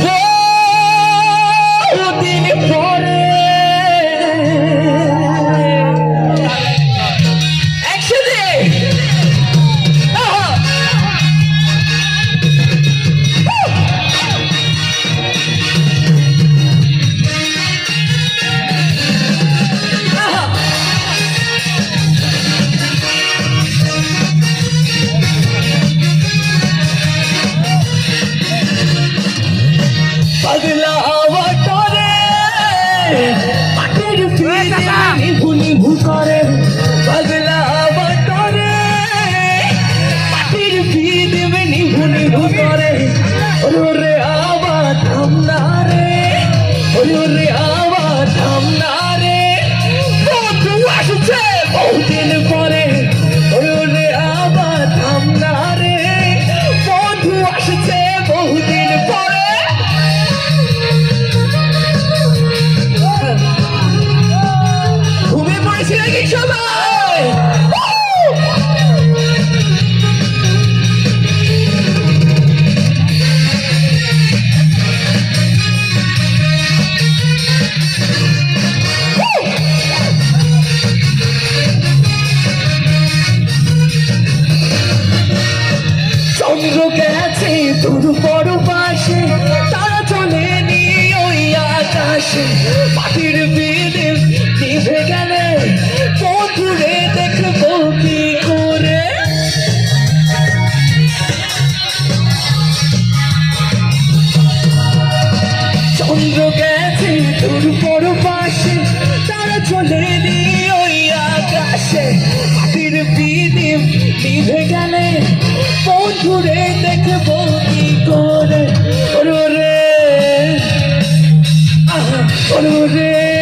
again. ഒരു শুধু পরপাশে, তারা চলে নিয়ে ওই আকাশে। মাটির বিলে গেলে পথুরে দেখব কি করে? চন্দ্র গেছে তোর পরপাশে, তারা চলে নিয়ে ওই আকাশে। মাটির বিলে নিভে গেলে পথুরে দেখব করো